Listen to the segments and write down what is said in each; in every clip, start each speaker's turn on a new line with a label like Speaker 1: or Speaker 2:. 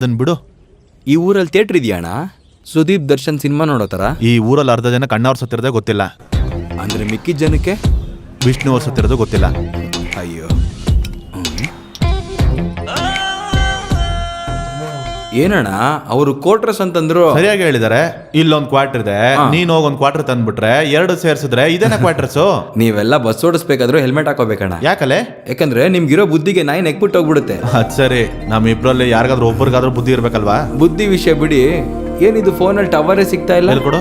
Speaker 1: ಅದನ್ ಬಿಡು.
Speaker 2: ಈ ಊರಲ್ಲಿ ಥಿಯೇಟ್ರ್ ಇದೆಯಣ್ಣ? ಸುದೀಪ್ ದರ್ಶನ್ ಸಿನಿಮಾ ನೋಡೋ ಥರ?
Speaker 1: ಈ ಊರಲ್ಲಿ ಅರ್ಧ ಜನ ಕಣ್ಣವ್ರ ಸತ್ತಿರೋದೇ ಗೊತ್ತಿಲ್ಲ.
Speaker 2: ಅಂದ್ರೆ ಮಿಕ್ಕಿದ ಜನಕ್ಕೆ?
Speaker 1: ವಿಷ್ಣು ಅವ್ರ ಸತ್ತಿರೋದು ಗೊತ್ತಿಲ್ಲ.
Speaker 2: ಅಯ್ಯೋ. ಏನಣ್ಣ ಅವರು ಕೋಟ್ರಸ್ ಅಂತಂದ್ರು
Speaker 1: ಸರಿಯಾಗಿ ಹೇಳಿದಾರೆ ಇಲ್ಲೊಂದು ಕ್ವಾರ್ಟರ್ ಇದೆ ನೀನ್ ಹೋಗೊಂದು ಕ್ವಾರ್ಟರ್ ತಂದ್ಬಿಟ್ರೆ ಎರಡು ಸೇರ್ಸಿದ್ರೆ ಇದೇನ ಕ್ವಾರ್ಟರ್ಸ್
Speaker 2: ನೀವೆಲ್ಲ ಬಸ್ ಓಡಿಸ್ಬೇಕಾದ್ರೂ ಹೆಲ್ಮೆಟ್ ಹಾಕೋಬೇಕಣ್ಣ.
Speaker 1: ಯಾಕಲೆ?
Speaker 2: ಯಾಕಂದ್ರೆ ನಿಮ್ಗಿರೋ ಬುದ್ಧಿಗೆ ನಾಯಿ ನೆಕ್ಬಿಟ್ಟು ಹೋಗ್ಬಿಡುತ್ತೆ.
Speaker 1: ಅದ್ ಸರಿ ನಮ್ ಇಬ್ರಲ್ಲಿ ಯಾರಿಗಾದ್ರೂ ಒಬ್ಬರಿಗಾದ್ರೂ ಬುದ್ಧಿ ಇರ್ಬೇಕಲ್ವಾ?
Speaker 2: ಬುದ್ಧಿ ವಿಷಯ ಬಿಡಿ ಏನಿದು ಫೋನಲ್ಲಿ ಟವರೇ ಸಿಗ್ತಾ ಇಲ್ಲ?
Speaker 1: ಕೊಡು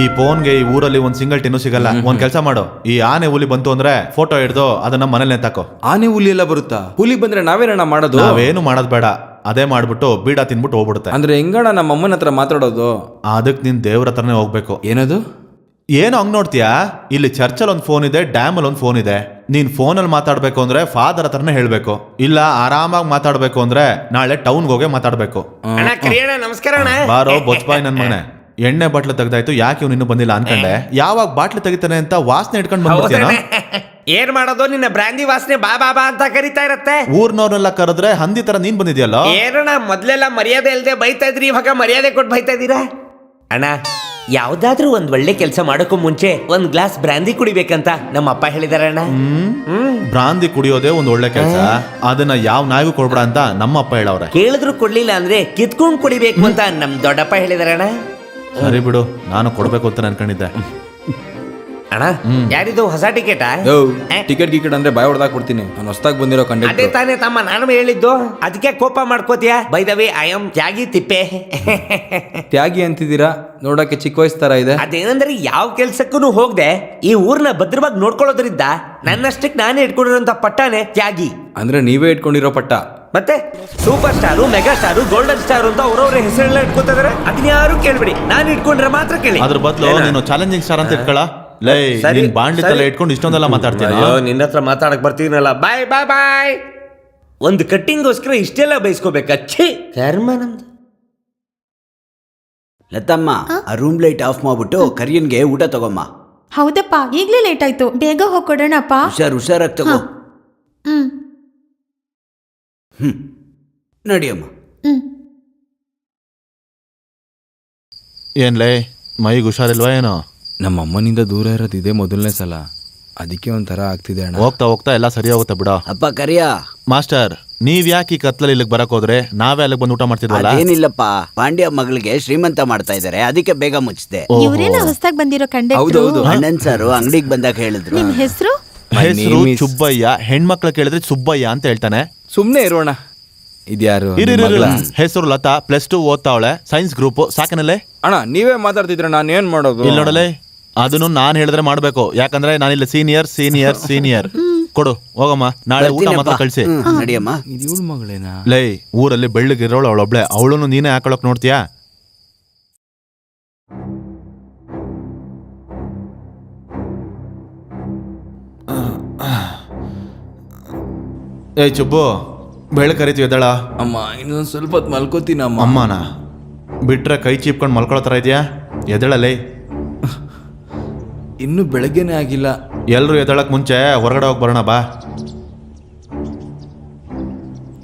Speaker 1: ಈ ಫೋನ್ಗೆ ಈ ಊರಲ್ಲಿ ಒಂದ್ ಸಿಂಗಲ್ ಟಿನ್ನು ಸಿಗಲ್ಲ. ಒಂದ್ ಕೆಲಸ ಮಾಡು. ಈ ಆನೆ ಹುಲಿ ಬಂತು ಅಂದ್ರೆ ಫೋಟೋ ಹಿಡ್ದು ಅದನ್ನ ಮನೇಲಿ ನೆತ್ತಾಕೋ.
Speaker 2: ಆನೆ ಹುಲಿ ಎಲ್ಲ ಬರುತ್ತಾ? ಹುಲಿ ಬಂದ್ರೆ ನಾವೇನಣ್ಣ ಮಾಡೋದು?
Speaker 1: ನಾವೇನು ಮಾಡೋದ್ ಬೇಡ. ಅದೇ ಮಾಡ್ಬಿಟ್ಟು ಬೀಡ ತಿನ್ಬಿಟ್ಟು ಹೋಗ್ಬಿಡುತ್ತೆ.
Speaker 2: ಅಂದ್ರೆ ಹೆಂಗಣ್ಣ ನಮ್ಮ ಅಮ್ಮನ ಹತ್ರ ಮಾತಾಡೋದು?
Speaker 1: ಅದಕ್ಕೆ ನೀನ್ ದೇವ್ರ ಹತ್ರನೇ ಹೋಗ್ಬೇಕು.
Speaker 2: ಏನದು?
Speaker 1: ಏನು ಹಂಗ್ ನೋಡ್ತೀಯಾ? ಇಲ್ಲಿ ಚರ್ಚಲ್ ಒಂದ್ ಫೋನ್ ಇದೆ ಡ್ಯಾಮ್ ಅಲ್ಲಿ ಒಂದ್ ಫೋನ್ ಇದೆ. ನೀನ್ ಅಲ್ಲಿ ಮಾತಾಡ್ಬೇಕು ಅಂದ್ರೆ ಫಾದರ್ ಹತ್ರನೇ ಹೇಳ್ಬೇಕು. ಇಲ್ಲ ಆರಾಮಾಗಿ ಮಾತಾಡ್ಬೇಕು ಅಂದ್ರೆ ನಾಳೆ ಟೌನ್ಗೆ ಹೋಗೇ ಮಾತಾಡ್ಬೇಕು.
Speaker 3: ಅಣ್ಣ ಕರಿಯಣ್ಣ ನಮಸ್ಕಾರ ಅಣ್ಣ.
Speaker 1: ಬಾರೋ ಬೊಚ್ಬಾಯ್ ನನ್ ಮನೆ ಎಣ್ಣೆ ಬಾಟ್ಲು ತೆಗ್ದಾಯ್ತು ಯಾಕೆ ಇವ್ನು ಇನ್ನೂ ಬಂದಿಲ್ಲ ಅನ್ಕಂಡೆ? ಯಾವಾಗ ಬಾಟ್ಲು ತೆಗಿತಾನೆ ಅಂತ ವಾಸನೆ ಇಟ್ಕೊಂಡ್ ಬಂದ್ಬಿಡ್ತೀನ
Speaker 3: ಏನ್ ಮಾಡೋದು? ನಿನ್ನ ಬ್ರಾಂದಿ ವಾಸನೆ ಬಾ ಬಾ ಬಾ ಅಂತ ಕರಿತಾ ಇರತ್ತೆ.
Speaker 1: ಊರ್ನವ್ರನ್ನೆಲ್ಲ ಕರೆದ್ರೆ ಹಂದಿ ತರ ನೀನ್ ಬಂದಿದ್ಯಲ್ಲ?
Speaker 3: ಏನಣ್ಣ ಮೊದ್ಲೆಲ್ಲ ಮರ್ಯಾದೆ ಇಲ್ದೆ ಬೈತಾ ಇದ್ರಿ ಇವಾಗ ಮರ್ಯಾದೆ ಕೊಟ್ಟು ಬೈತಾ ಇದೀರ ಅಣ್ಣ ಯಾವ್ದಾದ್ರೂ ಒಂದ್ ಒಳ್ಳೆ ಕೆಲಸ ಮಾಡೋಕ್ಕೂ ಮುಂಚೆ ಒಂದ್ ಗ್ಲಾಸ್ ಬ್ರಾಂದಿ ಕುಡಿಬೇಕಂತ ನಮ್ಮ ಅಪ್ಪ ಹೇಳಿದಾರೆ ಅಣ್ಣ. ಹ್ಮ್?
Speaker 1: ಬ್ರಾಂದಿ ಕುಡಿಯೋದೇ ಒಂದ್ ಒಳ್ಳೆ ಕೆಲಸ. ಅದನ್ನ ಯಾವ ನಾಯಿಗೂ ಕೊಡ್ಬೇಡ ಅಂತ ನಮ್ಮ ಅಪ್ಪ ಹೇಳವ್ರೆ.
Speaker 3: ಕೇಳಿದ್ರು ಕೊಡ್ಲಿಲ್ಲ ಅಂದ್ರೆ ಕಿತ್ಕೊಂಡ್ ಕುಡಿಬೇಕು ಅಂತ ನಮ್ ದೊಡ್ಡಪ್ಪ ಹೇಳಿದಾರಣ್ಣ
Speaker 1: ಸರಿ ಬಿಡು ನಾನು ಕೊಡ್ಬೇಕು ಅಂತ ಅನ್ಕೊಂಡಿದ್ದೆ
Speaker 3: ಅಣ್ಣ ಯಾರಿದು ಹೊಸ ಟಿಕೆಟಾ
Speaker 2: ಟಿಕೆಟ್ ಗಿಕೆಟ್ ಅಂದ್ರೆ ಬಾಯ್ ಹೊಡೆದಾಕ್ ಕೊಡ್ತೀನಿ ನಾನು ಹೊಸದಾಗ ಬಂದಿರೋ
Speaker 3: ಅದೇ ತಾನೇ ತಮ್ಮ ನಾನು ಹೇಳಿದ್ದು. ಅದಕ್ಕೆ ಕೋಪ ಮಾಡ್ಕೋತೀಯ? By the way I am ತ್ಯಾಗಿ ತಿಪ್ಪೆ.
Speaker 2: ತ್ಯಾಗಿ ಅಂತಿದ್ದೀರಾ? ನೋಡಕ್ಕೆ ಚಿಕ್ಕ ವಯಸ್ಸು ತರ ಇದೆ.
Speaker 3: ಅದೇನಂದ್ರೆ ಯಾವ ಕೆಲ್ಸಕ್ಕೂ ಹೋಗದೆ ಈ ಊರ್ನ ಭದ್ರವಾಗಿ ನೋಡ್ಕೊಳ್ಳೋದ್ರಿಂದ ನನ್ನಷ್ಟಕ್ಕೆ ನಾನೇ ಇಟ್ಕೊಂಡಿರೋಂಥ ಪಟ್ಟಾನೆ ತ್ಯಾಗಿ.
Speaker 2: ಅಂದ್ರೆ ನೀವೇ ಇಟ್ಕೊಂಡಿರೋ ಪಟ್ಟ?
Speaker 3: ಮತ್ತೆ? Super star mega star golden star ಅಂತ ಅವ್ರವ್ರ ಹೆಸರೆಲ್ಲ ಇಟ್ಕೋತಿದಾರೆ ಅದನ್ನ ಯಾರು ಕೇಳ್ಬೇಡಿ. ನಾನು ಇಟ್ಕೊಂಡ್ರೆ ಮಾತ್ರ ಕೇಳಿ.
Speaker 1: ಅದ್ರ ಬದಲು ನೀನು ಚಾಲೆಂಜಿಂಗ್ ಸ್ಟಾರ್ ಅಂತ ಇಟ್ಕೊಳ? ಲೈ
Speaker 3: ಸರಿ,
Speaker 1: ನೀನ್ ಬಾಂಡ್ಲಿ ತಲೆ ಇಟ್ಕೊಂಡು ಇಷ್ಟೊಂದೆಲ್ಲ ಮಾತಾಡ್ತೀನಿ
Speaker 3: ಅಯ್ಯೋ ನಿನ್ನ ಹತ್ರ ಮಾತಾಡಕ್ ಬರ್ತೀನಲ್ಲ. ಬಾಯ್ ಬಾಯ್ ಬಾಯ್. ಒಂದು ಕಟ್ಟಿಂಗೋಸ್ಕರ ಇಷ್ಟೆಲ್ಲ ಬೈಸ್ಕೋಬೇಕಾ ಛೀ. ಕರ್ಮ ನಮ್ದು.
Speaker 4: ಲತಮ್ಮ ಆ ರೂಮ್ ಲೈಟ್ ಆಫ್ ಮಾಡ್ಬಿಟ್ಟು ಕರಿಯನ್ಗೆ ಊಟ ತಗೊಮ್ಮ.
Speaker 5: ಹೌದಪ್ಪ ಈಗ್ಲೇ ಲೇಟ್ ಆಯ್ತು. ಬೇಗ ಹೋಗ್ಕೊಡೋಣಪ್ಪ.
Speaker 4: ಹುಷಾರ್ ಹುಷಾರಾಗಿ ತಗೋ.
Speaker 5: ಹ್ಮ್.
Speaker 4: ಹ್ಮ್. ನಡಿಯಮ್ಮ
Speaker 5: ಹ್ಮ್.
Speaker 1: ಏನ್ ಲೈ ಮೈಗೆ ಹುಷಾರಿಲ್ವಾ ಏನೋ?
Speaker 2: ನಮ್ಮ ಅಮ್ಮನಿಂದ ದೂರ ಇರೋದು ಇದೇ ಮೊದಲನೇ ಸಲ. ಅದಕ್ಕೆ ಒಂಥರ ಆಗ್ತಿದೆ ಅಣ್ಣ.
Speaker 1: ಹೋಗ್ತಾ ಹೋಗ್ತಾ ಎಲ್ಲ ಸರಿ ಹೋಗುತ್ತೆ ಬಿಡ.
Speaker 4: ಅಪ್ಪ ಕರಿಯ.
Speaker 1: ಮಾಸ್ಟರ್ ನೀವ್ ಯಾಕೆ ಈ ಕತ್ಲಲ್ಲಿ ಇಲ್ಲಿಗೆ ಬರಕ್ ಹೋದ್ರೆ? ನಾವೇ ಅಲ್ಲಿಗೆ ಬಂದು ಊಟ ಮಾಡ್ತಿದ್ವಲ್ಲ?
Speaker 4: ಏನಿಲ್ಲಪ್ಪ ಪಾಂಡ್ಯ ಮಗಳಿಗೆ ಶ್ರೀಮಂತ ಮಾಡ್ತಾ ಇದಾರೆ ಅದಕ್ಕೆ ಬೇಗ ಮುಚ್ಚಿದೆ.
Speaker 5: ಇವ್ರೇನ ಹೊಸದಾಗಿ ಬಂದಿರೋ ಕಂಡಕ್ಟ್ರು
Speaker 2: ಹೌದೌದು
Speaker 4: ಅಣ್ಣನ್ ಸಾರು ಅಂಗಡಿಗೆ ಬಂದಾಗ ಹೇಳಿದ್ರು.
Speaker 5: ನಿಮ್ ಹೆಸರು?
Speaker 2: My
Speaker 1: ಹೆಸರು
Speaker 2: name is-
Speaker 1: ಸುಬ್ಬಯ್ಯ ಹೆಣ್ಮಕ್ಳು ಕೇಳಿದ್ರೆ ಸುಬ್ಬಯ್ಯ ಅಂತ ಹೇಳ್ತಾನೆ.
Speaker 2: ಸುಮ್ನೆ ಇರೋಣ ಇದ್ಯಾರು
Speaker 1: ಇರಿ? ಹೆಸರು ಲತಾ ಪ್ಲಸ್ ಟು ಓದ್ತಾವಳೆ. ಸೈನ್ಸ್ ಗ್ರೂಪ್ ಸಾಕನಲ್ಲೇ?
Speaker 2: ಅಣ್ಣ ನೀವೇ ಮಾತಾಡ್ತಿದ್ರ ನಾನು ಏನ್ ಮಾಡೋದು?
Speaker 1: ಇಲ್ಲಿ ನೋಡಲೇ? ಅದನ್ನು ನಾನು ಹೇಳಿದ್ರೆ ಮಾಡ್ಬೇಕು. ಯಾಕಂದ್ರೆ ನಾನಿಲ್ಲ ಸೀನಿಯರ್ ಸೀನಿಯರ್ ಸೀನಿಯರ್ ಕೊಡು ಹೋಗಮ್ಮ. ನಾಳೆ ಊಟ ಮಾತ್ರ. ಕಳ್ಸಿ.
Speaker 4: ನಡಿಯಮ್ಮ.
Speaker 2: ಇವಳು ಮಗಳೇನಾ?
Speaker 1: ಲೈ ಊರಲ್ಲಿ ಬೆಳ್ಳಗಿರೋಳು ಅವಳೊಬ್ಳೆ ಅವಳನ್ನು ನೀನೇ ಹಾಕೊಳಕ್ ನೋಡ್ತೀಯಾ? ಏಯ್ ಚುಬ್ಬು. ಬೆಳಗ್ಗೆ ಕರಿತೀವಿ ಎದ್ದಾಳ
Speaker 2: ಅಮ್ಮ ಇನ್ನೊಂದು ಸ್ವಲ್ಪ ಹೊತ್ತು ಮಲ್ಕೋತೀನಿ ಅಮ್ಮ
Speaker 1: ಅಮ್ಮನ? ಬಿಟ್ರೆ ಕೈ ಚೀಪ್ಕೊಂಡು ಮಲ್ಕೊಳ್ಳೋ ಥರ ಇದೆಯಾ? ಎದ್ದಳಲೇ.
Speaker 2: ಇನ್ನು ಬೆಳಗ್ಗೆನೆ ಆಗಿಲ್ಲ.
Speaker 1: ಎಲ್ಲರೂ ಎದ್ದಳಕ್ ಮುಂಚೆ ಹೊರಗಡೆ ಹೋಗಿ ಬರೋಣ ಬಾ.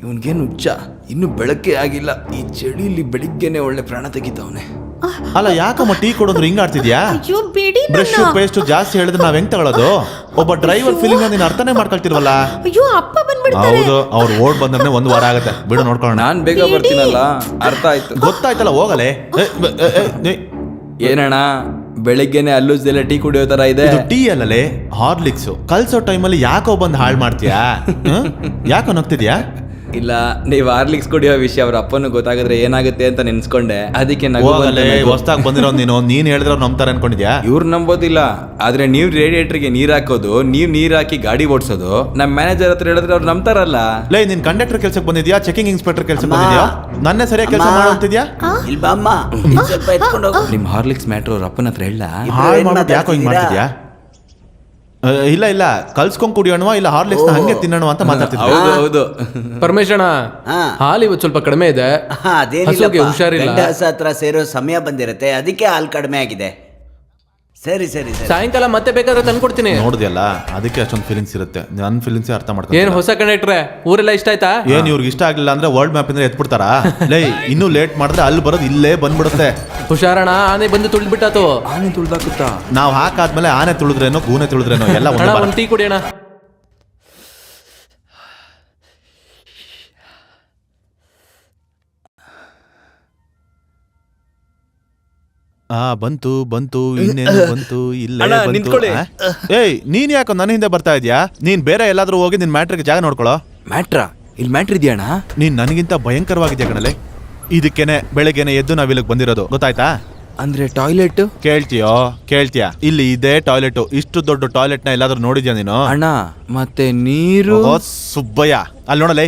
Speaker 2: ಇವನ್ಗೇನು ಹುಚ್ಚ ಇನ್ನು ಬೆಳಗ್ಗೆ ಆಗಿಲ್ಲ. ಈ ಚಳಿಲಿ ಬೆಳಿಗ್ಗೆನೆ ಒಳ್ಳೆ ಪ್ರಾಣ ತೆಗಿತಾವನೆ.
Speaker 1: ಅಲ್ಲ ಯಾಕಮ್ಮ ಟೀ ಕೊಡೋದ್ರು ಹಿಂಗ್ ಆಡ್ತಿದ್ಯಾ?
Speaker 5: ಅಯ್ಯೋ ಬಿಡಿ
Speaker 1: ಬ್ರಷ್ ಪೇಸ್ಟ್ ಜಾಸ್ತಿ ಹೇಳಿದ್ರೆ ನಾವ್ ಹೆಂಗ್ ತಗೊಳ್ಳೋದು ಒಬ್ಬ ಡ್ರೈವರ್ ಫೀಲಿಂಗ್ ನೀನ್ ಅರ್ಥನೇ ಮಾಡ್ಕೊಳ್ತಿರ್ವಲ್ಲ?
Speaker 5: ಅಯ್ಯೋ ಅಪ್ಪ ಬಂದ್ಬಿಡ್ತಾರೆ.
Speaker 1: ಹೌದು ಅವ್ರು ಓಡ್ ಬಂದ್ರೆ ಒಂದ್ ವಾರ ಆಗತ್ತೆ. ಬಿಡು ನೋಡ್ಕೊಳ್ಳೋಣ.
Speaker 2: ನಾನ್ ಬೇಗ ಬರ್ತೀನಲ್ಲ ಅರ್ಥ ಆಯ್ತು.
Speaker 1: ಗೊತ್ತಾಯ್ತಲ್ಲ ಹೋಗಲೆ. ಏ, ಬ- ಏ, ಏ, ಏ,
Speaker 2: ಏನಣ್ಣ? ಬೆಳಿಗ್ಗೆನೆ ಅಲ್ಲುಜ್ದೆಲ್ಲ ಟೀ ಕುಡಿಯೋ ತರ ಇದೆ.
Speaker 1: Tea ಅಲ್ಲಲೇ Horlicks. ಕಲ್ಸೋ ಟೈಮಲ್ಲಿ ಯಾಕೋ ಬಂದ್ ಹಾಳ್ ಮಾಡ್ತೀಯಾ? ಯಾಕೋ ನಗ್ತಿದ್ಯಾ?
Speaker 2: ಇಲ್ಲ ನೀವ್ ಹಾರ್ಲಿಕ್ಸ್ ಕುಡಿಯೋ ವಿಷಯ ಅವ್ರ ಅಪ್ಪನ ಗೊತ್ತಾಗಿದ್ರೆ ಏನಾಗುತ್ತೆ ಅಂತ ನೆನ್ಸ್ಕೊಂಡೆ. ಅದಕ್ಕೆ ನಗು
Speaker 1: ಹೊಸ್ದಾಗ್ ಬಂದಿರೋ ನೀನು. ನೀನ್ ಹೇಳಿದ್ರೆ ಅವ್ರು ನಂಬ್ತಾರೆ ಅನ್ಕೊಂಡಿದ್ಯಾ?
Speaker 2: ಇವ್ರು ನಂಬೋದಿಲ್ಲ. ಆದ್ರೆ ನೀವ್ ರೇಡಿಯೇಟರ್ಗೆ ನೀರ್ ಹಾಕೋದು ನೀವ್ ನೀರ್ ಹಾಕಿ ಗಾಡಿ ಓಡಿಸೋದು ನಮ್ ಮ್ಯಾನೇಜರ್ ಹತ್ರ ಹೇಳಿದ್ರೆ ಅವ್ರು ನಂಬ್ತಾರಲ್ಲ.
Speaker 1: ಲೇ ನೀನ್ ಕಂಡಕ್ಟರ್ ಕೆಲ್ಸಕ್ಕೆ ಬಂದಿದ್ಯಾ? ಚೆಕಿಂಗ್ ಇನ್ಸ್ಪೆಕ್ಟರ್ ಕೆಲ್ಸಕ್ಕೆ. ಬಂದಿದ್ಯಾ? ನನ್ನೇ ಸರಿಯಾಗಿ ಕೆಲಸ
Speaker 4: ಅಮ್ಮ.
Speaker 1: ಮಾಡಂತಿದ್ಯಾ
Speaker 4: ಇಲ್ ಬಾ ಅಮ್ಮ? ಇದ್ ಸ್ವಲ್ಪ ಎತ್ಕೊಂಡು ಹೋಗು.
Speaker 2: ನಿಮ್ ಹಾರ್ಲಿಕ್ಸ್ ಮ್ಯಾಟ್ರ್ ಅವ್ರ ಅಪ್ಪನ ಹತ್ರ ಹೇಳ
Speaker 1: ಹಾಳು
Speaker 4: ಏನ್
Speaker 1: ಯಾಕೋ ಹಿಂಗ್
Speaker 4: ಮಾತಾಡ್ತಿದ್ದೀರಾ?
Speaker 1: ಮಾಡ್ತಿದ್ಯಾ? ಅ, ಇಲ್ಲ ಇಲ್ಲ. ಕಲ್ಸ್ಕೊಂಡ್ ಕುಡಿಯೋಣವಾ ಇಲ್ಲ ಹಾರ್ಲಿಕ್ಸ್ ಹಂಗೆ ತಿನ್ನೋಣ ಅಂತ ಮಾತಾಡ್ತಿದ್ದೆ.
Speaker 2: ಹೌದು ಹೌದು.
Speaker 6: ಪರಮೇಶಣ್ಣ
Speaker 4: ಹಾ.
Speaker 6: ಹಾಲು ಇವತ್ತು ಸ್ವಲ್ಪ ಕಡಿಮೆ ಇದೆ. ಹಸುಗೆ ಹುಷಾರಿಲ್ಲ.
Speaker 4: ಹತ್ರ ಸೇರೋ ಸಮಯ ಬಂದಿರುತ್ತೆ. ಅದಕ್ಕೆ ಹಾಲು ಕಡಿಮೆ ಆಗಿದೆ.
Speaker 3: ಸರಿ ಸರಿ ಸರಿ.
Speaker 6: ಸಾಯಂಕಾಲ ಮತ್ತೆ ಬೇಕಾದ್ರೆ ತಂದ್ಕೊಡ್ತೀನಿ
Speaker 1: ನೋಡಿದ್ಯಲ್ಲ ಅದಕ್ಕೆ ಅಷ್ಟೊಂದು ಫೀಲಿಂಗ್ಸ್ ಇರುತ್ತೆ. ನನ್ನ ಫೀಲಿಂಗ್ಸ್ ಅರ್ಥ ಮಾಡ್ತೀನಿ
Speaker 6: ಏನ್ ಹೊಸ ಕಂಡಕ್ಟ್ರೆ ಊರೆಲ್ಲ ಇಷ್ಟ ಆಯ್ತಾ?
Speaker 1: ಏನ್ ಇವ್ರಿಗೆ ಇಷ್ಟ ಆಗಲಿಲ್ಲ ಅಂದ್ರೆ ವರ್ಲ್ಡ್ ಮ್ಯಾಪ್ ಇಂದ ಎತ್ಬಿಡ್ತಾರಾ? ಲೈ ಇನ್ನೂ ಲೇಟ್ ಮಾಡಿದ್ರೆ ಅಲ್ಲಿ ಬರೋದು ಇಲ್ಲೇ ಬಂದ್ಬಿಡುತ್ತೆ.
Speaker 6: ಹುಷಾರಣ ಆನೆ ಬಂದು ತುಳಿದ್ಬಿಟ್ಟಾತು.
Speaker 2: ಆನೆ ತುಳ್ದಾಕುತ್ತಾ?
Speaker 1: ನಾವು ಹಾಕಾದ್ಮೇಲೆ ಆನೆ ತುಳಿದ್ರೇನೋ ಗೂನೆ ತುಳಿದ್ರೇನೋ ಎಲ್ಲ
Speaker 6: ಅಣ್ಣ
Speaker 1: ಒಂದ್
Speaker 6: ಟೀ ಕುಡಿಯೋಣ.
Speaker 1: ಆ ಬಂತು ಬಂತು ಇನ್ನೇನು ಬಂತು ಇಲ್ಲ
Speaker 2: ಅಣ್ಣ, ನಿಂತ್ಕೊಳ್ಳಿ.
Speaker 1: ಏಯ್ ನೀನ್ ಯಾಕೋ ನನ್ನ ಹಿಂದೆ ಬರ್ತಾ ಇದ್ಯಾ? ನೀನ್ ಬೇರೆ ಎಲ್ಲಾದ್ರೂ ಹೋಗಿ ನಿನ್ ಮ್ಯಾಟ್ರಿಗೆ ಜಾಗ ನೋಡ್ಕೊಳ್ಳೋ?
Speaker 2: ಮ್ಯಾಟ್ರಾ? ಇಲ್ಲಿ ಮ್ಯಾಟ್ರ್ ಇದೆಯಣ್ಣ
Speaker 1: ನೀನ್ ನನಗಿಂತ ಭಯಂಕರವಾಗಿದ್ಯಾ ಕಣಲೆ? ಇದಕ್ಕೇನೆ ಬೆಳಗ್ಗೆನೆ ಎದ್ದು ನಾವ್ ಇಲ್ಲಿಗೆ ಬಂದಿರೋದು ಗೊತ್ತಾಯ್ತಾ?
Speaker 2: ಅಂದ್ರೆ ಟಾಯ್ಲೆಟ್?
Speaker 1: ಕೇಳ್ತೀಯೋ? ಕೇಳ್ತೀಯಾ? ಇಲ್ಲಿ ಇದೇ ಟಾಯ್ಲೆಟ್ ಇಷ್ಟು ದೊಡ್ಡ ಟಾಯ್ಲೆಟ್ನ ಎಲ್ಲಾದ್ರೂ ನೋಡಿದ್ಯಾ ನೀನು?
Speaker 2: ಅಣ್ಣ ಮತ್ತೆ ನೀರು?
Speaker 1: ಓ ಸುಬ್ಬಯ್ಯ. ಅಲ್ಲಿ ನೋಡಲೇ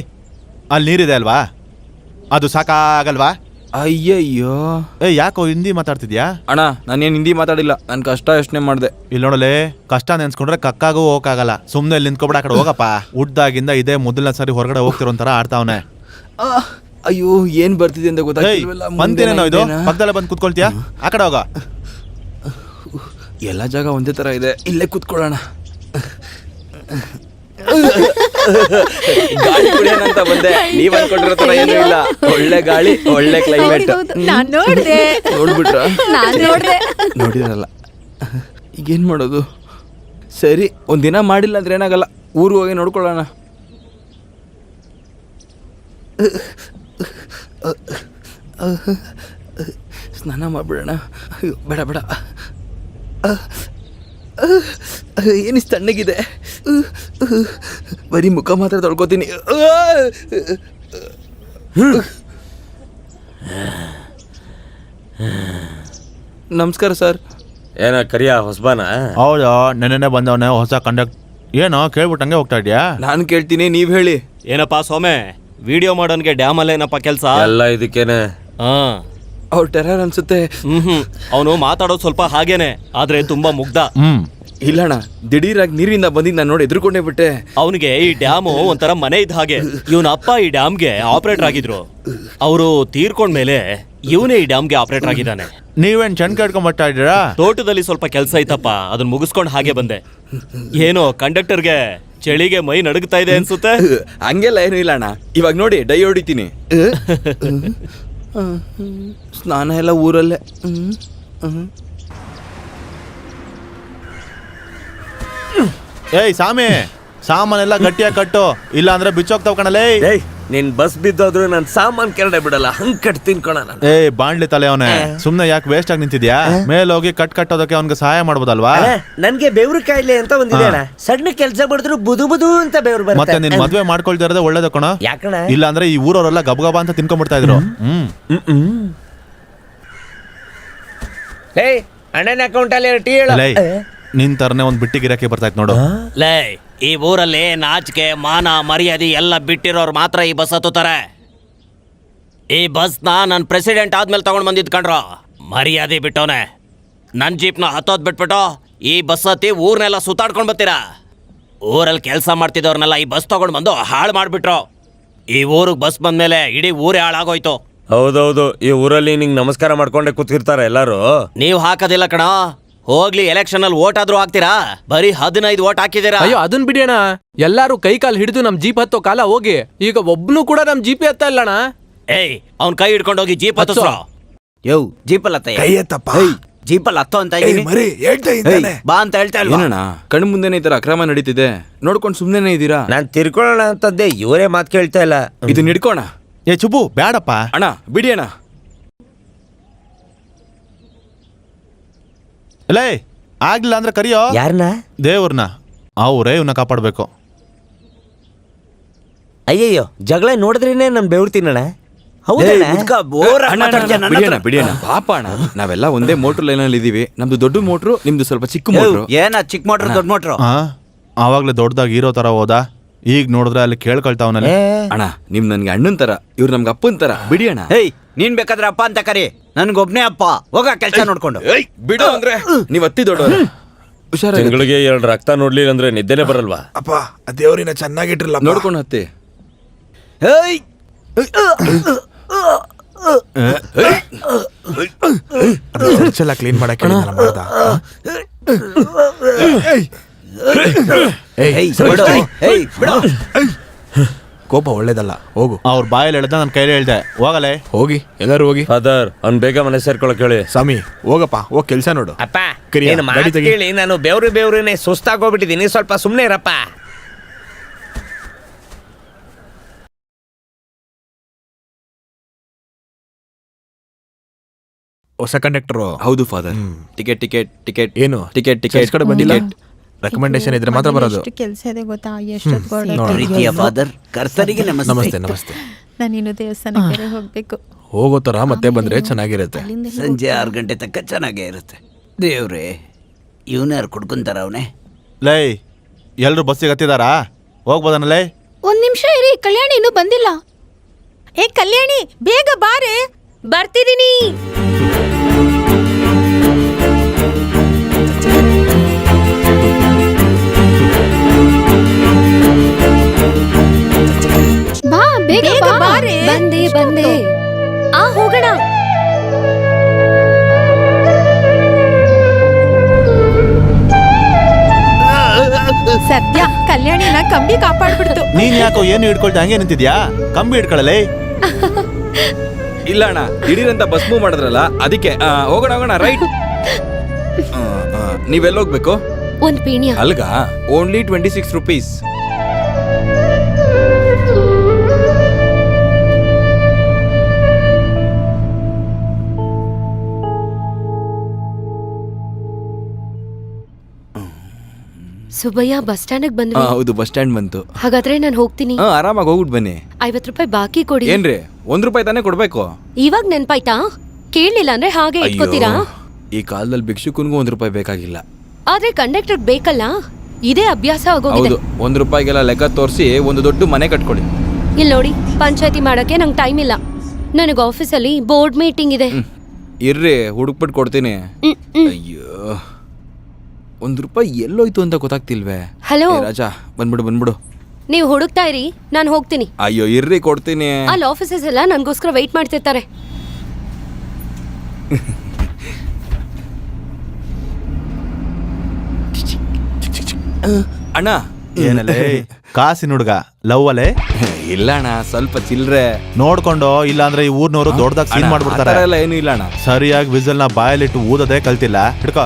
Speaker 1: ಅಲ್ಲಿ ನೀರಿದೆ ಅಲ್ವಾ? ಅದು ಸಾಕಾಗಲ್ವಾ?
Speaker 2: ಅಯ್ಯಯ್ಯೋ.
Speaker 1: ಏ ಯಾಕೋ ಹಿಂದಿ ಮಾತಾಡ್ತಿದ್ಯಾ?
Speaker 2: ಅಣ್ಣ ನಾನೇನು ಹಿಂದಿ ಮಾತಾಡಿಲ್ಲ. ನಾನು ಕಷ್ಟ ಯೋಚನೆ ಮಾಡಿದೆ.
Speaker 1: ಇಲ್ಲಿ ನೋಡಲೆ ಕಷ್ಟ ನೆನ್ಸ್ಕೊಂಡ್ರೆ ಕಕ್ಕಾಗೂ ಹೋಗಕ್ಕಾಗಲ್ಲ. ಸುಮ್ನೆ ಇಲ್ಲಿ ನಿಂತ್ಕೊಬಿಡ ಆ ಕಡೆ ಹೋಗಪ್ಪ. ಹುಡ್ದಾಗಿಂದ ಇದೇ ಮೊದಲನೇ ಸಾರಿ ಹೊರಗಡೆ ಹೋಗ್ತಿರೋ ಒಂಥರ ಆಡ್ತಾವನೆ
Speaker 2: ಅಯ್ಯೋ ಏನ್ ಬರ್ತಿದೆ ಅಂತ
Speaker 1: ಏಯ್
Speaker 2: ಗೊತ್ತಾಗ್ತಿಲ್ವಲ್ಲ
Speaker 1: ಬಂತೇನೇನೋ ಇದು? ಪಕ್ಕದಲ್ಲೇ ಬಂದು ಕುತ್ಕೊಳ್ತೀಯಾ? ಆ ಕಡೆ ಹೋಗ.
Speaker 2: ಎಲ್ಲ ಜಾಗ ಒಂದೇ ತರ ಇದೆ. ಇಲ್ಲೇ ಕುತ್ಕೊಳ್ಳೋಣ. ಗಾಳಿ ಕುಡಿಯೋಣ ಅಂತ ಬಂದೆ. ನೀವ್ ಅನ್ಕೊಂಡಿರೋ ತರ ಏನೂ ಇಲ್ಲ. ಒಳ್ಳೆ ಗಾಳಿ ಒಳ್ಳೆ ಕ್ಲೈಮೇಟ್
Speaker 5: ನಾನ್ ನೋಡ್ದೆ.
Speaker 2: ನೋಡ್ಬಿಟ್ರ?
Speaker 5: ನಾನ್ ನೋಡ್ದೆ.
Speaker 2: ನೋಡಿರಲ್ಲ. ಈಗೇನ್ ಮಾಡೋದು? ಸರಿ ಒಂದಿನ ಮಾಡಿಲ್ಲ ಅಂದ್ರೆ ಏನಾಗಲ್ಲ. ಊರು ಹೋಗಿ ನೋಡ್ಕೊಳ್ಳೋಣ. ಸ್ನಾನ ಮಾಡ್ಬಿಡೋಣ. ಅಯ್ಯೋ ಬೇಡ ಬೇಡ. ಏನಿಸ್ ತಣ್ಣಗಿದೆ? ಬರೀ ಮುಖ ಮಾತ್ರ ತೊಳ್ಕೊತೀನಿ. ನಮಸ್ಕಾರ ಸರ್.
Speaker 3: ಏನ ಕರಿಯ ಹೊಸಬಾನ?
Speaker 1: ಹೌದಾ ನೆನ್ನೆ ಬಂದವನೇ ಹೊಸ ಕಂಡಕ್ಟ್ ಏನೋ ಕೇಳ್ಬಿಟ್ಟಂಗೆ ಹೋಗ್ತಾ ಇದ್ಯಾ?
Speaker 2: ನಾನು ಕೇಳ್ತೀನಿ ನೀವು ಹೇಳಿ.
Speaker 7: ಏನಪ್ಪಾ ಸೋಮೆ ವಿಡಿಯೋ ಮಾಡೋನ್ಗೆ ಡ್ಯಾಮಲ್ಲೇನಪ್ಪ ಕೆಲಸ?
Speaker 3: ಎಲ್ಲ ಇದಕ್ಕೇನೆ.
Speaker 7: ಹಾ.
Speaker 2: ಅವ್ರು ಟೆರರ್ ಅನ್ಸುತ್ತೆ.
Speaker 7: ಹ್ಮ್ ಹ್ಮ್. ಅವನು ಮಾತಾಡೋದು ಸ್ವಲ್ಪ ಹಾಗೇನೆ ಆದ್ರೆ ತುಂಬಾ ಮುಗ್ಧ.
Speaker 1: ಹ್ಮ್.
Speaker 2: ಇಲ್ಲಣ್ಣ ದಿಢೀರಾಗಿ ನೀರಿಂದ ಬಂದಿದ್ದು ನಾನು ನೋಡಿ ಎದುರುಕೊಂಡೇ ಬಿಟ್ಟೆ.
Speaker 7: ಅವನಿಗೆ ಈ ಡ್ಯಾಮು ಒಂಥರ ಮನೆ ಇದ್ದ ಹಾಗೆ. ಇವನ ಅಪ್ಪ ಈ ಡ್ಯಾಮ್ಗೆ ಆಪರೇಟರ್ ಆಗಿದ್ರು. ಅವರು ತೀರ್ಕೊಂಡ್ಮೇಲೆ ಇವನೇ ಈ ಡ್ಯಾಮ್ಗೆ ಆಪರೇಟರ್ ಆಗಿದ್ದಾನೆ.
Speaker 1: ನೀವೇನ್ ಚೆಂಡ್ ಕೇಳ್ಕೊಂಡ್ ಬರ್ತಾ ಇದ್ದೀರಾ?
Speaker 7: ತೋಟದಲ್ಲಿ ಸ್ವಲ್ಪ ಕೆಲಸ ಐತಪ್ಪ ಅದನ್ನ ಮುಗಿಸ್ಕೊಂಡು ಹಾಗೆ ಬಂದೆ. ಏನೋ ಕಂಡಕ್ಟರ್ಗೆ ಚಳಿಗೆ ಮೈ ನಡುಗ್ತಾ ಇದೆ ಅನ್ಸುತ್ತೆ?
Speaker 2: ಹಂಗೆಲ್ಲ ಏನು ಇಲ್ಲ ಅಣ್ಣ ಇವಾಗ ನೋಡಿ ಡೈ ಹೊಡಿತೀನಿ. ಸ್ನಾನ ಎಲ್ಲ ಊರಲ್ಲೇ. ಹ್ಮ್. ಹ್ಮ್.
Speaker 1: ಏಯ್ ಸಾಮಿ. ಸಾಮಾನೆಲ್ಲ ಗಟ್ಟಿಯಾಗಿ ಕಟ್ಟು. ಇಲ್ಲ ಅಂದ್ರೆ ಬಿಚ್ಚೋಗ್ತಾವ್ ಕಣಲೇ
Speaker 3: ಏಯ್ ನಿನ್ ಬಸ್ ಬಿದ್ದೋದ್ರು ನನ್ ಸಾಮಾನ್ ಕೆರಡೆ ಬಿಡಲ್ಲ ಹಂಗ್ ಕಟ್ ತಿನ್ಕೊಳ ನಾನು.
Speaker 1: ಏ ಬಾಂಡ್ಲಿ ತಲೆ ಅವನೇ ಸುಮ್ನೆ ಯಾಕೆ ವೇಸ್ಟ್ ಆಗಿ ನಿಂತಿದ್ಯಾ? ಮೇಲೆ ಹೋಗಿ ಕಟ್ ಕಟ್ಟೋದಕ್ಕೆ ಅವ್ನಿಗೆ ಸಹಾಯ ಮಾಡ್ಬೋದಲ್ವಾ?
Speaker 3: ಅಣ್ಣ, ನನ್ಗೆ ಬೆವ್ರು ಕಾಯಿಲೆ ಅಂತ ಒಂದಿದೆ ಅಣ್ಣ ಸಣ್ಣ ಕೆಲ್ಸ ಮಾಡಿದ್ರು ಬುದು ಬುದು ಅಂತ ಬೆವ್ರು
Speaker 1: ಮತ್ತೆ
Speaker 3: ಬರುತ್ತೆ
Speaker 1: ನಿನ್ ಮದ್ವೆ ಮಾಡ್ಕೊಳ್ತಾ ಇರೋದೇ ಒಳ್ಳೇದು ಕಣ.
Speaker 3: ಯಾಕಣ
Speaker 1: ಇಲ್ಲ ಅಂದ್ರೆ ಈ ಊರವರೆಲ್ಲ ಗಬಗಬ ಅಂತ ತಿನ್ಕೊಂಡ್ಬಿಡ್ತಾ ಇದ್ರು. ಹ್ಮ್.
Speaker 3: ಹ್ಮ್. ಅಣ್ಣನ ಅಕೌಂಟ್ ಅಲ್ಲಿ ಟೀ ಹೇಳ.
Speaker 1: ಲೇ ನಿನ್ ತರನೇ ಒಂದ್ ಬಿಟ್ಟಿ ಗಿರಾಕಿ ಬರ್ತಾಯ್ತು ನೋಡು.
Speaker 7: ಲೇ. ಈ ಊರಲ್ಲಿ ನಾಚಿಕೆ ಮಾನ ಮರ್ಯಾದೆ ಎಲ್ಲ ಬಿಟ್ಟಿರೋರು ಮಾತ್ರ ಈ ಬಸ್ ಹತ್ತುತ್ತಾರೆ. ಈ ಬಸ್ನ ನಾನು ಪ್ರೆಸಿಡೆಂಟ್ ಆದ್ಮೇಲೆ ತಗೊಂಡ್ ಬಂದಿದ್ ಕಣ್ರೋ. ಮರ್ಯಾದೆ ಬಿಟ್ಟವನೆ. ನನ್ನ ಜೀಪ್ನ ಹತ್ತೋದ್ ಬಿಟ್ಬಿಟ್ಟು ಈ ಬಸ್ ಹತ್ತಿ ಊರ್ನೆಲ್ಲ ಸುತ್ತಾಡ್ಕೊಂಡು ಬರ್ತೀರಾ? ಊರಲ್ಲಿ ಕೆಲಸ ಮಾಡ್ತಿದ್ದವ್ರನ್ನೆಲ್ಲ ಈ ಬಸ್ ತಗೊಂಡ್ ಬಂದು ಹಾಳು ಮಾಡಿಬಿಟ್ರು. ಈ ಊರಿಗೆ ಬಸ್ ಬಂದ್ಮೇಲೆ ಇಡೀ ಊರೇ ಹಾಳಾಗೋಯ್ತು.
Speaker 8: ಹೌದೌದು ಈ ಊರಲ್ಲಿ ನಿಂಗೆ ನಮಸ್ಕಾರ ಮಾಡ್ಕೊಂಡೆ ಕೂತಿರ್ತಾರೆ ಎಲ್ಲರೂ.
Speaker 7: ನೀವು ಹಾಕೋದಿಲ್ಲ ಕಣ. ಹೋಗ್ಲಿ ಎಲೆಕ್ಷನ್ ಅಲ್ಲಿ ಓಟ್ ಆದ್ರೂ ಹಾಕ್ತೀರಾ? ಬರೀ ಹದಿನೈದು ಓಟ್ ಹಾಕಿದೀರಾ
Speaker 6: ಅಯ್ಯೋ ಅದನ್ ಬಿಡಿಯಣ ಎಲ್ಲಾರು ಕೈ ಕಾಲ್ ಹಿಡಿದು ನಮ್ ಜೀಪ್ ಹತ್ತೋ ಕಾಲ ಹೋಗಿ. ಈಗ ಒಬ್ನು ಕೂಡ ನಮ್ ಜೀಪ್ ಹತ್ತ ಇಲ್ಲಣ್ಣ
Speaker 7: ಏಯ್ ಅವ್ನ್ ಕೈ ಹಿಡ್ಕೊಂಡು ಹೋಗಿ ಜೀಪ್ ಹತ್ತಿಸ್ರೋ.
Speaker 4: ಯೋ ಜೀಪಲ್ ಹತ್ತ
Speaker 9: ಕೈ ಎತ್ತಪ್ಪ.
Speaker 4: ಜೀಪಲ್ ಹತ್ತೋ ಅಂತ
Speaker 9: ಏಯ್
Speaker 4: ಇದೀನಿ.
Speaker 9: ಮರಿ ಹೇಳ್ತಾ ಇದ್ದಾನೆ.
Speaker 4: ಬಾ ಅಂತ ಹೇಳ್ತಾ ಇಲ್ವಾ?
Speaker 2: ಏನಣ್ಣ ಕಣ್ಣು ಮುಂದೆನೆ ಈ ತರ ಅಕ್ರಮ ನಡೀತಿದೆ. ನೋಡ್ಕೊಂಡು ಸುಮ್ಮನೆ ಇದ್ದೀರಾ?
Speaker 3: ನಾನ್ ತಿರ್ಕೊಳ್ಳೋಣ ಅಂತದ್ದೇ ಇವರೇ ಮಾತ್ ಕೇಳ್ತಾ ಇಲ್ಲ.
Speaker 2: ಇದನ್ನ ಹಿಡ್ಕೋಣ
Speaker 1: ಏ ಚುಬು ಬೇಡಪ್ಪ
Speaker 2: ಅಣ್ಣ ಬಿಡಿ ಅಣ್ಣ.
Speaker 1: ಲೇ ಆಗ್ಲಿಲ್ಲ ಅಂದ್ರೆ ಕರಿಯೋ.
Speaker 3: ಯಾರನ್ನ
Speaker 1: ದೇವ್ರನ್ನ ಅವರೇ ಇವನ್ನ ಕಾಪಾಡ್ಬೇಕು.
Speaker 3: ಅಯ್ಯಯ್ಯೋ ಜಗಳ ನೋಡಿದ್ರೇನೆ ನಾನು ಬೆವ್ರ್ತೀನಣ್ಣ
Speaker 4: ಏಯ್, ಮುದ್ಕ ಬೋರ್
Speaker 2: ಅಣ್ಣ, ಅಣ್ಣ, ಅಣ್ಣ, ಬಿಡಿ ಅಣ್ಣ ಪಾಪ ಅಣ್ಣ ನಾವೆಲ್ಲ ಒಂದೇ ಮೋಟ್ರ್ ಲೈನ್ ಅಲ್ಲಿ ಇದೀವಿ ನಮ್ದು ದೊಡ್ಡ ಮೋಟ್ರು ನಿಮ್ದು ಸ್ವಲ್ಪ ಚಿಕ್ಕ ಮೋಟ್ರು.
Speaker 4: ಏನ ಚಿಕ್ಕ ಮೋಟ್ರ್ ದೊಡ್ಡ ಮೋಟ್ರು?
Speaker 1: ಆ ಆವಾಗ್ಲೇ ದೊಡ್ಡದಾಗಿ ಇರೋ ತರ ಹೋದ. ಈಗ ನೋಡಿದ್ರೆ ಅಲ್ಲಿ ಕೇಳ್ಕೊಳ್ತಾವನಲ್ಲ
Speaker 2: ಅಣ್ಣ ನಿಮ್ ನನ್ಗೆ ಅಣ್ಣನ್ ತರ ಇವ್ರು ನಮ್ಗೆ ಅಪ್ಪನ್ ತರ. ಬಿಡಿ ಅಣ್ಣ.
Speaker 4: ಹೇಯ್ ನೀನ್ ಬೇಕಾದ್ರೆ ಅಪ್ಪ ಅಂತ ಕರಿ ನನ್ಗೊಬ್ನೇ ಅಪ್ಪ ಹೋಗ ಕೆಲಸ ನೋಡ್ಕೊಂಡು
Speaker 2: ಏಯ್, ಬಿಡು ಅಂದ್ರೆ ನೀವ್ ಅತ್ತಿ ದೊಡ್ಡ ಹುಷಾರಾಗಿ
Speaker 8: ತಿಂಗಳಿಗೆ ಎರಡು ರಕ್ತ ನೋಡ್ಲಿಲ್ಲ ಅಂದ್ರೆ ನಿದ್ದೆನೆ ಬರಲ್ವಾ
Speaker 9: ಅಪ್ಪ ಆ ದೇವ್ರಿನ ಚೆನ್ನಾಗಿಟ್ರಲ್ಲ
Speaker 2: ನೋಡ್ಕೊಂಡು ಹತ್ತಿ
Speaker 4: ಹೇಯ್
Speaker 9: ಚರ್ಚೆಲ್ಲ ಕ್ಲೀನ್ ಮಾಡಕ್ಕೆ ಹೇಳಿದ್ನಲ್ಲ ಮಾಡ್ದ ಏಯ್,
Speaker 4: ಏಯ್, ಬಿಡು. ಏಯ್, ಬಿಡು.
Speaker 9: ಕೋಪ ಒಳ್ಳೇದಲ್ಲ ಹೋಗು.
Speaker 1: ಅವ್ರ ಬಾಯಲ್ಲಿ ಹೇಳ್ದ ನನ್ನ ಕೈಲಿ ಹೇಳ್ದೆ ಹೋಗಲೇ?
Speaker 9: ಹೋಗಿ ಎಲ್ಲರೂ ಹೋಗಿ.
Speaker 8: ಫಾದರ್ ಅವ್ನ್ ಬೇಗ ಮನೆ ಸೇರ್ಕೊಳಕ್ ಹೇಳಿ.
Speaker 9: ಸ್ವಾಮಿ ಹೋಗಪ್ಪ ಹೋಗ್ ಕೆಲ್ಸ ನೋಡು.
Speaker 3: ಅಪ್ಪ
Speaker 9: ಕಿರಿಯ,
Speaker 3: ನಿನ್ನ
Speaker 9: ಗಾಡಿ
Speaker 3: ಮಾತು
Speaker 9: ತೆಗಿ.
Speaker 3: ಕೇಳಿ ನಾನು ಬೆವ್ರು ಬೆವ್ರನೆ ಸುಸ್ತಾಗೋಗ್ಬಿಟ್ಟಿದ್ದೀನಿ ಸ್ವಲ್ಪ ಸುಮ್ಮನೆ ಇರಪ್ಪ.
Speaker 9: ಹೊಸ ಕಂಡಕ್ಟರ್
Speaker 2: ಹೌದು ಫಾದರ್ ಟಿಕೆಟ್ ಟಿಕೆಟ್ ಟಿಕೆಟ್
Speaker 9: ಏನು?
Speaker 2: ಟಿಕೆಟ್ ಟಿಕೆಟ್
Speaker 9: ಕಡೆ ಬಂದಿಲ್ಲ? ರೆಕಮೆಂಡೇಶನ್ ಇದ್ರೆ ಮಾತ್ರ ಬರೋದು.
Speaker 5: ಎಷ್ಟು ಕೆಲಸ ಇದೆ ಗೊತ್ತಾ?
Speaker 4: ಎಷ್ಟು ಫಾದರ್ ಕರ್ತರಿಗೆ
Speaker 9: ನಮಸ್ತೆ.
Speaker 4: ನಮಸ್ತೆ
Speaker 9: ನಮಸ್ತೆ.
Speaker 5: ನಾನು ಇನ್ನು ದೇವಸ್ಥಾನಕ್ಕೆ ಹೋಗ್ಬೇಕು.
Speaker 9: ಹೋಗೋ ತರ ಮತ್ತೆ ಬಂದ್ರೆ ಚೆನ್ನಾಗಿರುತ್ತೆ.
Speaker 4: ಸಂಜೆ ಆರು ಗಂಟೆ ತಕ್ಕ ಚೆನ್ನಾಗೇ ಇರುತ್ತೆ. ದೇವ್ರೆ ಇವನು ಯಾರು ಕುಡ್ಕೊಂತಾರ ಅವನೇ?
Speaker 1: ಲೈ ಎಲ್ರು ಬಸ್ಸಿಗೆ ಹತ್ತಿದಾರಾ? ಹೋಗ್ಬೋದನ ಲೈ?
Speaker 5: ಒಂದ್ ನಿಮಿಷ ಇರಿ ಕಲ್ಯಾಣಿ ಇನ್ನೂ ಬಂದಿಲ್ಲ. ಏ ಕಲ್ಯಾಣಿ ಬೇಗ ಬಾರೆ. ಬರ್ತಿದೀನಿ.
Speaker 10: ಬಂದೆ ಬಂದೆ. ಆ ಹೋಗೋಣ.
Speaker 5: ಸದ್ಯ ಕಲ್ಯಾಣಿನ ಕಂಬಿ ಕಾಪಾಡ್ಬಿಡ್ತು.
Speaker 1: ನೀನ್ ಯಾಕೋ ಏನು ಹಿಡ್ಕೊಳ್ತಾ ಹಂಗೆ ನಿಂತಿದ್ಯಾ? ಕಂಬಿ ಹಿಡ್ಕೊಳ್ಳಲೇ
Speaker 2: ಇಲ್ಲ ಅಣ್ಣ ದಿಢೀರಂತ ಬಸ್ ಮೂವ್ ಮಾಡಿದ್ರಲ್ಲ ಅದಕ್ಕೆ ಆ, ಹೋಗೋಣ ಹೋಗೋಣ ರೈಟ್ ನೀವೆಲ್ಲ ಹೋಗ್ಬೇಕು
Speaker 10: ಒಂದ್ Peenya.
Speaker 2: ಅಲ್ಗ? Only twenty six rupees
Speaker 10: Subbayya bus stand ಬಂದ್ವಿ.
Speaker 2: ಹೌದು ಬಸ್ ಸ್ಟ್ಯಾಂಡ್ ಬಂತು.
Speaker 10: ಹಾಗಾದ್ರೆ ನಾನು ಹೋಗ್ತೀನಿ.
Speaker 2: ಹಾ ಆರಾಮಾಗಿ ಹೋಗ್ಬಿಟ್ಟು ಬನ್ನಿ.
Speaker 10: ಐವತ್ ರೂಪಾಯಿ ಬಾಕಿ ಕೊಡಿ.
Speaker 2: ಏನ್ರಿ? ಒಂದ್ ರೂಪಾಯಿ ತಾನೇ ಕೊಡ್ಬೇಕು?
Speaker 10: ಇವಾಗ ನೆನ್ಪಾಯ್ತಾ? ಕೇಳಲಿಲ್ಲ ಅಂದ್ರೆ ಹಾಗೆ ಇಟ್ಕೋತೀರಾ?
Speaker 2: ಈ ಕಾಲದಲ್ಲಿ ಭಿಕ್ಷುಕನ್ಗೂ ಒಂದ್ ರೂಪಾಯಿ ಬೇಕಾಗಿಲ್ಲ.
Speaker 10: ಆದ್ರೆ ಕಂಡಕ್ಟರ್ ಬೇಕಲ್ಲ? ಇದೇ ಅಭ್ಯಾಸ ಆಗೋಗಿದೆ.
Speaker 2: ಹೌದು ಒಂದ್ ರೂಪಾಯಿಗೆಲ್ಲ ಲೆಕ್ಕ ತೋರಿಸಿ ಒಂದು ದೊಡ್ಡ ಮನೆ ಕಟ್ಕೊಡಿ
Speaker 10: ಇಲ್ಲ ನೋಡಿ ಪಂಚಾಯತಿ ಮಾಡಕ್ಕೆ ನಂಗೆ ಟೈಮ್ ಇಲ್ಲ. ನನಗೆ ಆಫೀಸಲ್ಲಿ ಬೋರ್ಡ್ ಮೀಟಿಂಗ್ ಇದೆ.
Speaker 2: ಹ್ಮ್. ಇರ್ರಿ ಹುಡುಕ್ಬಿಟ್ಟು ಕೊಡ್ತೀನಿ.
Speaker 10: ಹ್ಮ್, ಹ್ಮ್.
Speaker 2: ಅಯ್ಯೋ. ಒಂದ್ ರೂಪಾಯಿ ಎಲ್ಲೋಯ್ತು ಅಂತ ಗೊತ್ತಾಗ್ತಿಲ್ವೇ?
Speaker 10: ಹಲೋ?
Speaker 2: ಏ, ರಾಜಾ ಬಂದ್ಬಿಡು ಬಂದ್ಬಿಡು.
Speaker 10: ನೀವು ಹುಡುಕ್ತಾ ಇರಿ ನಾನು ಹೋಗ್ತೀನಿ.
Speaker 2: ಅಯ್ಯೋ ಇರ್ರಿ ಕೊಡ್ತೀನಿ.
Speaker 10: ಅಲ್ಲಿ ಆಫೀಸಸ್ ಎಲ್ಲ ನನಗೋಸ್ಕರ ವೆಯ್ಟ್ ಮಾಡ್ತಿರ್ತಾರೆ.
Speaker 2: ಅಣ್ಣ.
Speaker 1: ಏನಲೇ ಕಾಸಿನ ಹುಡುಗ ಲವ್ ಅಲೆ
Speaker 2: ಇಲ್ಲ ಅಣ್ಣ ಸ್ವಲ್ಪ ಚಿಲ್ರೆ.
Speaker 1: ನೋಡ್ಕೊಂಡು ಇಲ್ಲಾಂದ್ರೆ ಈ ಊರ್ನವರು ದೊಡ್ಡದಾಗ ಸೀನ್ ಮಾಡ್ಬಿಡ್ತಾರೆ.
Speaker 2: ಎಲ್ಲ ಏನೂ ಇಲ್ಲ ಅಣ್ಣ.
Speaker 1: ಸರಿಯಾಗಿ ವಿಸಲ್ನ ಬಾಯಲ್ಲಿಟ್ಟು ಊದೋದೇ ಕಲ್ತಿಲ್ಲ. ಹಿಡ್ಕೋ.